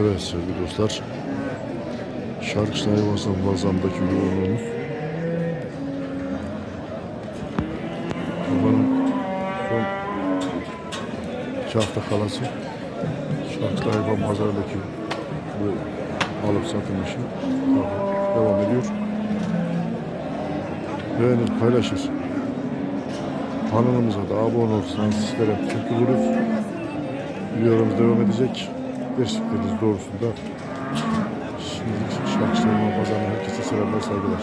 Evet sevgili dostlar. Şarkışlı hayvansal pazarındaki yoğunluğumuz. Kurbanın son iki hafta kalası. Şarkışlı hayvan pazarındaki bu alıp satım işi devam ediyor. Beğenir, paylaşır. Kanalımıza da abone olursanız sizlere teşekkür ederiz. Videolarımız devam edecek. Gerçekleriniz doğrusunda Şimdi şarkılarıma pazarına herkese selamlar saygılar.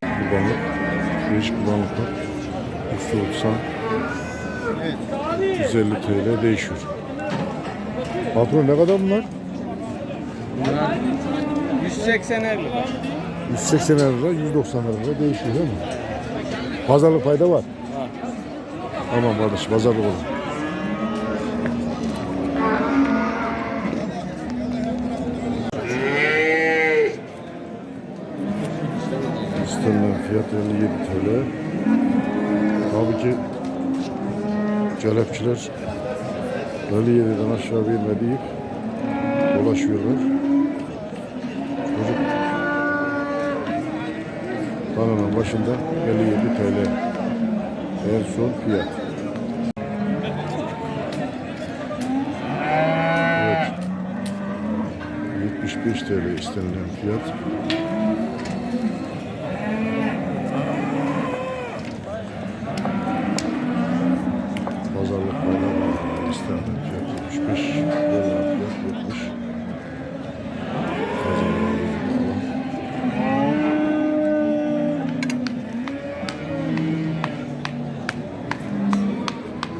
Kurbanlık, kurbanlıklar. Usta olsa 150 TL değişiyor. Patron ne kadar bunlar? 180 lira. 180 lira, 190 lira değişiyor değil mi? Pazarlık payda var. Tamam kardeş, pazarlık olur. İstenilen fiyat 57 TL. Tabii ki kelepçiler 57'den aşağı verme deyip dolaşıyorlar. Çocuk Kanalın başında 57 TL. En son fiyat. Evet. 75 TL istenilen fiyat.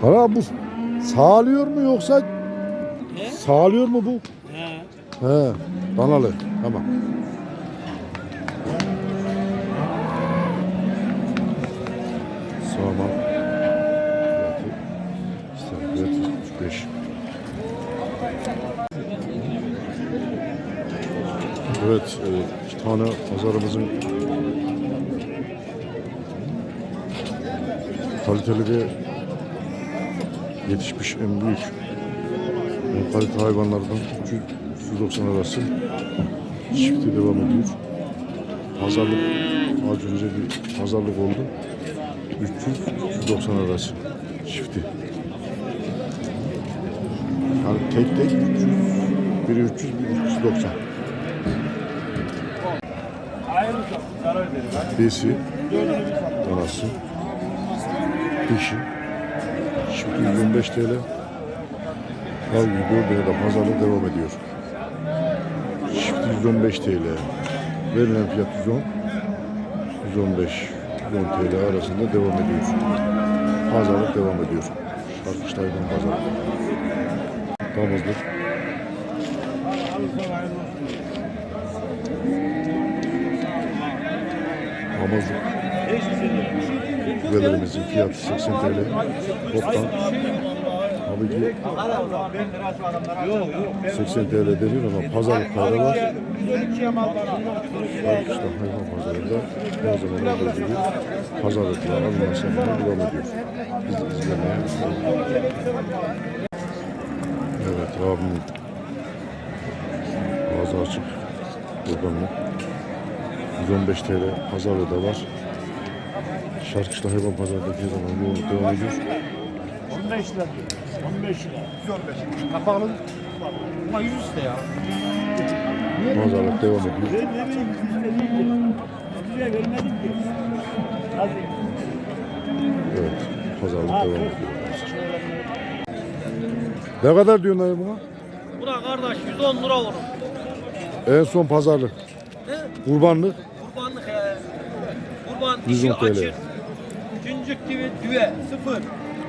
Hala bu sağlıyor mu yoksa sağlıyor mu bu? He. He, danalı. Tamam. Sağma. 35. Evet, e, iki tane pazarımızın kaliteli ve yetişmiş en büyük kalite hayvanlardan 390 arası çifti devam ediyor. Pazarlık az önce bir pazarlık oldu. 300 390 arası çifti. Yani tek tek 300, biri 300, biri 390. Besi, danası, dişi, Şimdi 125 TL. Her gün 4 lirada pazarlık devam ediyor. Şimdi 115 TL. Verilen fiyat 110. 115 110 TL arasında devam ediyor. Pazarlık devam ediyor. Şarkışlaydan pazarlık. Damızlık. Damızlık. Güvelerimizin fiyatı 80 TL. Toptan tabii ki 80 TL deniyor ama pazarlık payda var. Arkadaşlar hayvan pazarında her zaman olduğu gibi pazarlıklar satımlar devam ediyor. Biz de izlemeye Evet abimin ağzı açık kurbanlık. 115 TL pazarlığı da var. Şarkışla hayvan pazarındaki zaman yoğunluk devam ediyor. 15 lira. 15 lira. 115. Kapağının ama 100 lira ya. Pazarlık devam ediyor. Ben ne bileyim 150 lira. 100 lira vermedim ki. Hadi. Evet, pazarlık devam ediyor. Ne kadar diyorsun dayı buna? Buna kardeş 110 lira vurur. En son pazarlık. Ne? Kurbanlık. Kurban 110 dişi TL. açır. Küncük gibi düve sıfır.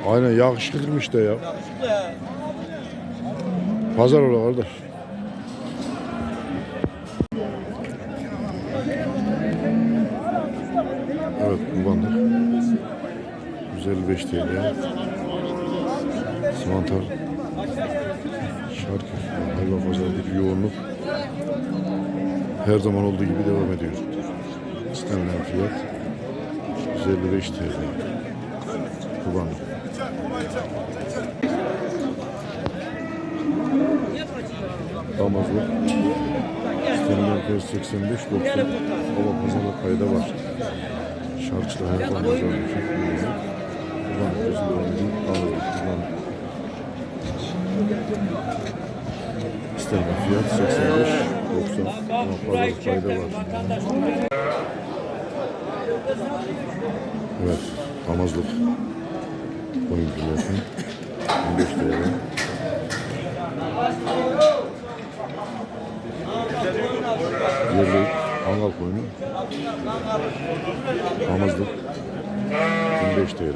Aynen yakışıklıymış de ya. Yakışıklı he. Pazar ola kardeş. Evet kurbanlık. 155 TL. Simantar. Şarkı. Hayvan pazarındaki yoğunluk her zaman olduğu gibi devam ediyor. İstenilen fiyat 155 TL. Kurbanlık. Damazlık. İstenilen fiyat 85 90. Baba pazarlık kayda var. Şarçlı hayvan pazarlık çok iyi. Buradan kızıl öğrenci damazlık. Buradan istenilen fiyat 85 90. Ama pazarlık kayda var. Evet, damazlık. Kilosu. 15 TL. Yerli Angal koyunu. Damazlık. 25 TL.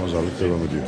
Pazarlık devam ediyor.